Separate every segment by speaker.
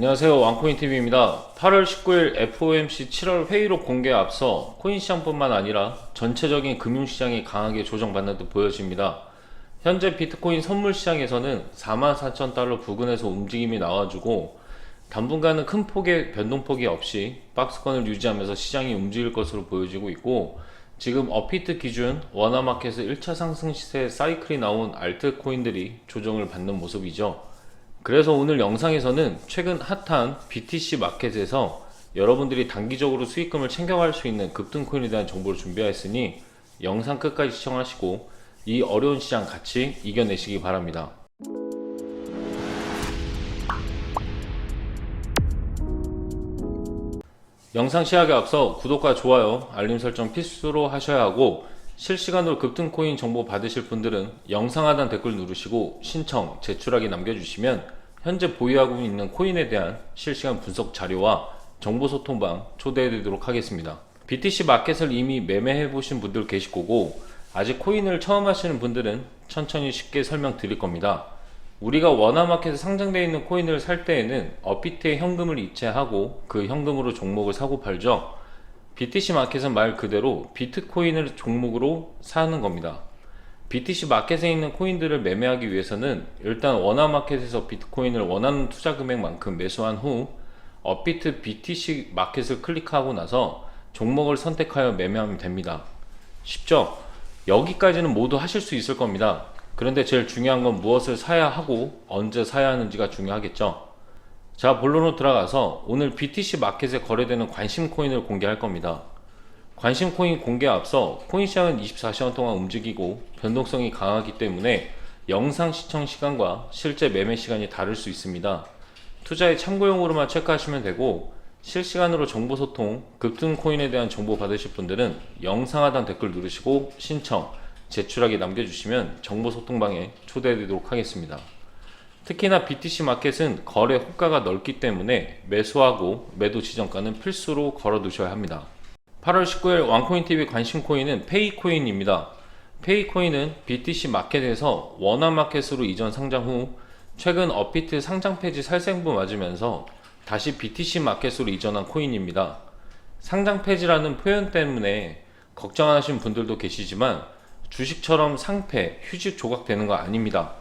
Speaker 1: 안녕하세요. 왕코인TV입니다. 8월 19일 FOMC 7월 회의록 공개에 앞서 코인 시장뿐만 아니라 전체적인 금융시장이 강하게 조정받는 듯 보여집니다. 현재 비트코인 선물 시장에서는 44,000달러 부근에서 움직임이 나와주고 당분간은 큰 폭의 변동폭이 없이 박스권을 유지하면서 시장이 움직일 것으로 보여지고 있고 지금 어피트 기준 원화마켓의 1차 상승 시세 사이클이 나온 알트코인들이 조정을 받는 모습이죠. 그래서 오늘 영상에서는 최근 핫한 BTC 마켓에서 여러분들이 단기적으로 수익금을 챙겨갈 수 있는 급등 코인에 대한 정보를 준비하였으니 영상 끝까지 시청하시고 이 어려운 시장 같이 이겨내시기 바랍니다. 영상 시작에 앞서 구독과 좋아요, 알림 설정 필수로 하셔야 하고 실시간으로 급등코인 정보 받으실 분들은 영상 하단 댓글 누르시고 신청, 제출하기 남겨주시면 현재 보유하고 있는 코인에 대한 실시간 분석 자료와 정보 소통방 초대해드리도록 하겠습니다. BTC 마켓을 이미 매매해 보신 분들 계실 거고 아직 코인을 처음 하시는 분들은 천천히 쉽게 설명드릴 겁니다. 우리가 원화마켓에 상장되어 있는 코인을 살 때에는 업비트의 현금을 이체하고 그 현금으로 종목을 사고 팔죠. BTC 마켓은 말 그대로 비트코인을 종목으로 사는 겁니다. BTC 마켓에 있는 코인들을 매매하기 위해서는 일단 원화 마켓에서 비트코인을 원하는 투자 금액만큼 매수한 후 업비트 BTC 마켓을 클릭하고 나서 종목을 선택하여 매매하면 됩니다. 쉽죠? 여기까지는 모두 하실 수 있을 겁니다. 그런데 제일 중요한 건 무엇을 사야 하고 언제 사야 하는지가 중요하겠죠. 자, 본론으로 들어가서 오늘 BTC 마켓에 거래되는 관심 코인을 공개할 겁니다. 관심 코인 공개에 앞서 코인 시장은 24시간 동안 움직이고 변동성이 강하기 때문에 영상 시청 시간과 실제 매매 시간이 다를 수 있습니다. 투자의 참고용으로만 체크하시면 되고 실시간으로 정보 소통, 급등 코인에 대한 정보 받으실 분들은 영상 하단 댓글 누르시고 신청, 제출하기 남겨주시면 정보 소통방에 초대해드리도록 하겠습니다. 특히나 BTC 마켓은 거래 호가가 넓기 때문에 매수하고 매도 지정가는 필수로 걸어 두셔야 합니다. 8월 19일 왕코인TV 관심코인은 페이코인입니다. 페이코인은 BTC 마켓에서 원화마켓으로 이전 상장 후 최근 업비트 상장 폐지 살생부 맞으면서 다시 BTC 마켓으로 이전한 코인입니다. 상장 폐지라는 표현 때문에 걱정하시는 분들도 계시지만 주식처럼 상패, 휴직 조각되는 거 아닙니다.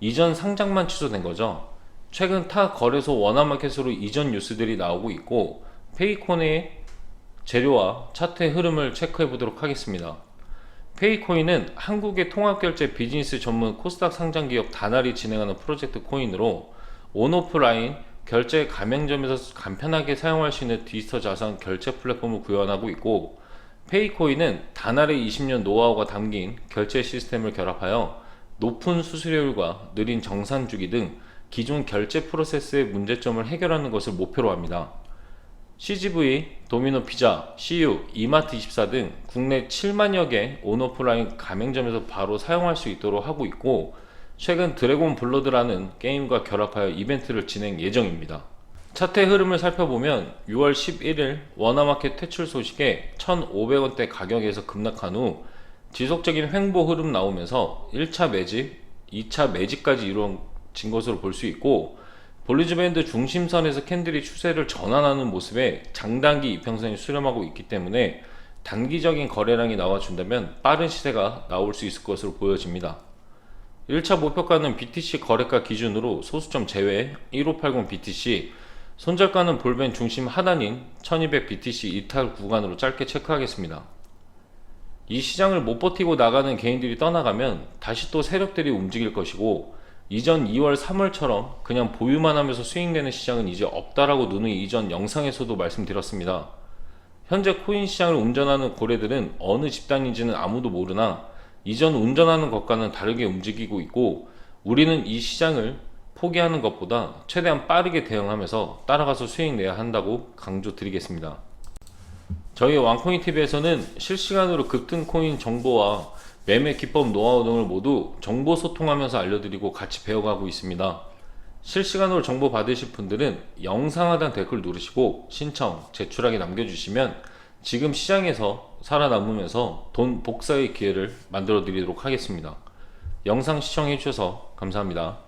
Speaker 1: 이전 상장만 취소된 거죠. 최근 타 거래소 원화마켓으로 이전 뉴스들이 나오고 있고 페이콘의 재료와 차트의 흐름을 체크해 보도록 하겠습니다. 페이코인은 한국의 통합결제 비즈니스 전문 코스닥 상장 기업 다날이 진행하는 프로젝트 코인으로 온오프라인 결제 가맹점에서 간편하게 사용할 수 있는 디지털 자산 결제 플랫폼을 구현하고 있고 페이코인은 다날의 20년 노하우가 담긴 결제 시스템을 결합하여 높은 수수료율과 느린 정산 주기 등 기존 결제 프로세스의 문제점을 해결하는 것을 목표로 합니다. CGV, 도미노 피자, CU, 이마트24 등 국내 7만여 개 온오프라인 가맹점에서 바로 사용할 수 있도록 하고 있고 최근 드래곤 블러드라는 게임과 결합하여 이벤트를 진행 예정입니다. 차트 흐름을 살펴보면 6월 11일 원화마켓 퇴출 소식에 1,500원대 가격에서 급락한 후 지속적인 횡보 흐름 나오면서 1차 매집, 2차 매집까지 이루어진 것으로 볼 수 있고 볼리즈 밴드 중심선에서 캔들이 추세를 전환하는 모습에 장단기 이평선이 수렴하고 있기 때문에 단기적인 거래량이 나와준다면 빠른 시세가 나올 수 있을 것으로 보여집니다. 1차 목표가는 BTC 거래가 기준으로 소수점 제외 1580 BTC, 손절가는 볼벤 중심 하단인 1200 BTC 이탈 구간으로 짧게 체크하겠습니다. 이 시장을 못 버티고 나가는 개인들이 떠나가면 다시 또 세력들이 움직일 것이고 이전 2월 3월처럼 그냥 보유만 하면서 수익내는 시장은 이제 없다라고 누누이 이전 영상에서도 말씀드렸습니다. 현재 코인 시장을 운전하는 고래들은 어느 집단인지는 아무도 모르나 이전 운전하는 것과는 다르게 움직이고 있고 우리는 이 시장을 포기하는 것보다 최대한 빠르게 대응하면서 따라가서 수익 내야 한다고 강조드리겠습니다. 저희 왕코인 TV에서는 실시간으로 급등 코인 정보와 매매 기법 노하우 등을 모두 정보 소통하면서 알려드리고 같이 배워가고 있습니다. 실시간으로 정보 받으실 분들은 영상 하단 댓글 누르시고 신청, 제출하기 남겨주시면 지금 시장에서 살아남으면서 돈 복사의 기회를 만들어 드리도록 하겠습니다. 영상 시청해 주셔서 감사합니다.